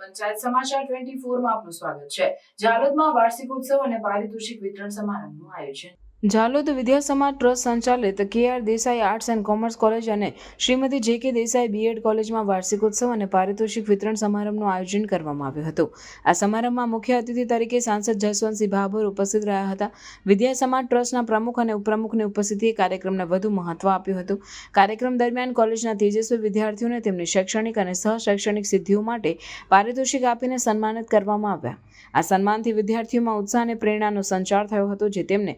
પંચાયત સમાચાર ટ્વેન્ટી ફોરમાં આપનું સ્વાગત છે. જાલોદમાં વાર્ષિક ઉત્સવ અને પારિતોષિક વિતરણ સમારંભનું આયોજન. જાલોદ વિદ્યા સમાજ ટ્રસ્ટ સંચાલિત K R Desai arts and commerce college અને શ્રીમતી જે કે દેસાઈ બીએડ કોલેજમાં વાર્ષિક ઉત્સવ અને પારિતોષિક વિતરણ સમારંભનું આયોજન કરવામાં આવ્યું હતું. આ સમારંભમાં મુખ્ય અતિથિ તરીકે સાંસદ જસવંતસિંહ ભાભોર ઉપસ્થિત રહ્યા હતા. વિદ્યા સમાજ ટ્રસ્ટના પ્રમુખ અને ઉપપ્રમુખની ઉપસ્થિતિએ કાર્યક્રમને વધુ મહત્વ આપ્યું હતું. કાર્યક્રમ દરમિયાન કોલેજના તેજસ્વી વિદ્યાર્થીઓને તેમની શૈક્ષણિક અને સહ શૈક્ષણિક સિદ્ધિઓ માટે પારિતોષિક આપીને સન્માનિત કરવામાં આવ્યા. આ સન્માનથી વિદ્યાર્થીઓમાં ઉત્સાહ અને પ્રેરણાનો સંચાર થયો હતો, જે તેમને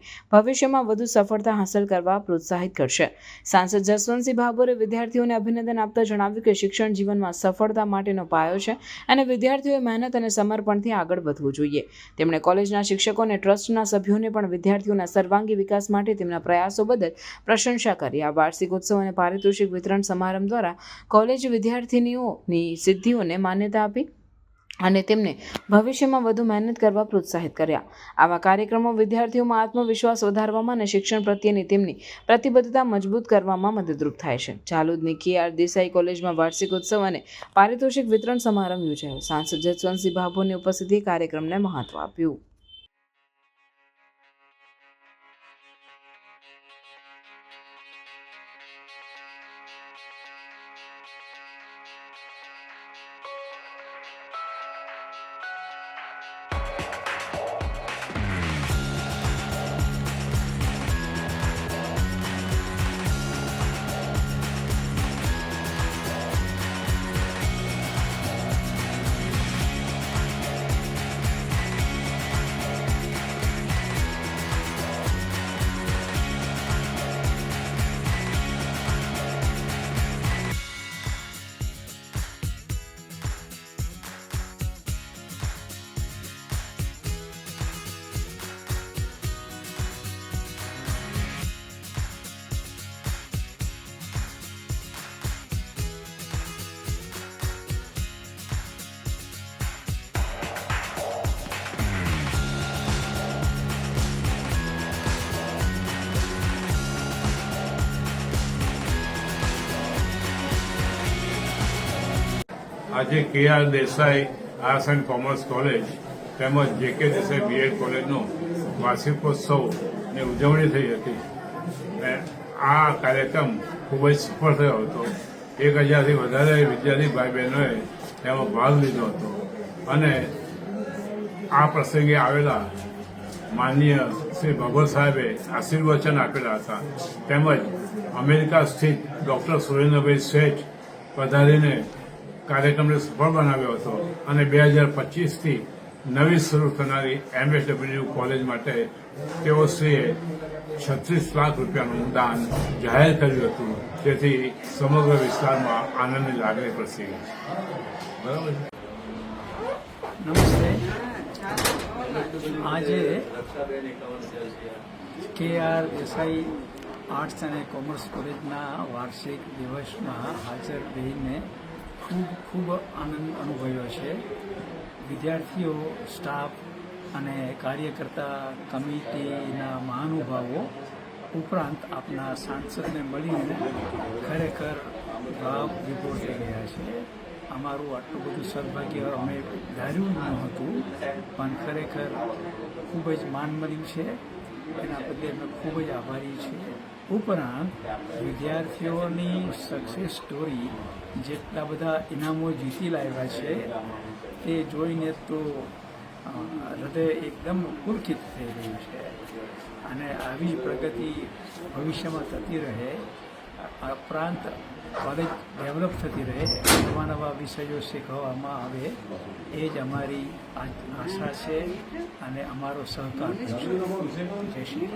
ભવિષ્યમાં વધુ સફળતા હાંસલ કરવા પ્રોત્સાહિત કરશે. સાંસદ જસવંતસિંહ ભાભોરે વિદ્યાર્થીઓને અભિનંદન આપતા જણાવ્યું કે શિક્ષણ જીવનમાં સફળતા માટેનો પાયો છે અને વિદ્યાર્થીઓએ મહેનત અને સમર્પણથી આગળ વધવું જોઈએ. તેમણે કોલેજના શિક્ષકો અને ટ્રસ્ટના સભ્યોને પણ વિદ્યાર્થીઓના સર્વાંગી વિકાસ માટે તેમના પ્રયાસો બદલ પ્રશંસા કરી. આ વાર્ષિક ઉત્સવ અને પારિતોષિક વિતરણ સમારંભ દ્વારા કોલેજ વિદ્યાર્થીનીઓની સિદ્ધિઓને માન્યતા આપી અને તેમને ભવિષ્યમાં વધુ મહેનત કરવા પ્રોત્સાહિત કર્યા. આવા કાર્યક્રમો વિદ્યાર્થીઓમાં આત્મવિશ્વાસ વધારવામાં અને શિક્ષણ પ્રત્યેની તેમની પ્રતિબદ્ધતા મજબૂત કરવામાં મદદરૂપ થાય છે. ચાલુદની કે આર દેસાઈ કોલેજમાં વાર્ષિક ઉત્સવ અને પારિતોષિક વિતરણ સમારંભ યોજાયો. સાંસદ જસવંતસિંહ ભાભોની ઉપસ્થિતિએ કાર્યક્રમને મહત્વ આપ્યું. આજે K R Desai arts and commerce college તેમજ જે કે દેસાઈ બીએડ કોલેજનો વાર્ષિકોત્સવની ઉજવણી થઈ હતી. આ કાર્યક્રમ ખૂબ જ સફળ થયો હતો. એક હજારથી વધારે વિદ્યાર્થી ભાઈ બહેનોએ તેમાં ભાગ લીધો હતો. અને આ પ્રસંગે આવેલા માનનીય શ્રી ભગવત સાહેબે આશીર્વચન આપેલા હતા. તેમજ અમેરિકા સ્થિત ડોક્ટર સુરેન્દ્રભાઈ શેઠ પધારીને કાર્યક્રમને સફળ બનાવ્યો હતો અને બે હજાર પચીસથી નવી શરૂ થનારી એમએસડબલ્યુ કોલેજ માટે તેઓ શ્રીએ છત્રીસ લાખ રૂપિયાનું દાન જાહેર કર્યું હતું. જેથી સમગ્ર વિસ્તારમાં આનંદની લાગણી પ્રસરી ગઈ બરાબર નમસ્તે. આજે કે આર દેસાઈ આર્ટ્સ અને કોમર્સ કોલેજના વાર્ષિક દિવસમાં હાજર રહીને ખૂબ ખૂબ આનંદ અનુભવ્યો છે. વિદ્યાર્થીઓ, સ્ટાફ અને કાર્યકર્તા કમિટીના મહાનુભાવો ઉપરાંત આપના સાંસદને મળીને ખરેખર ભાવ વિભોર થઈ ગયા છે. અમારું આટલું બધું સદભાગ્ય અમે ધાર્યું ન હતું, પણ ખરેખર ખૂબ જ માન મળ્યું છે. એના બદલે અમે ખૂબ જ આભારી છીએ. ઉપરાંત, વિદ્યાર્થીઓની સક્સેસ સ્ટોરી જેટલા બધા ઇનામો જીતી લાવ્યા છે, તે જોઈને તો હૃદય એકદમ પુલકિત થઈ રહ્યું છે. અને આવી પ્રગતિ ભવિષ્યમાં થતી રહે ઉપરાંત કોલેજ ડેવલપ થતી રહે, નવા નવા વિષયો શીખવવામાં આવે, એ જ અમારી આશા છે અને અમારો સહકાર જય શ્રી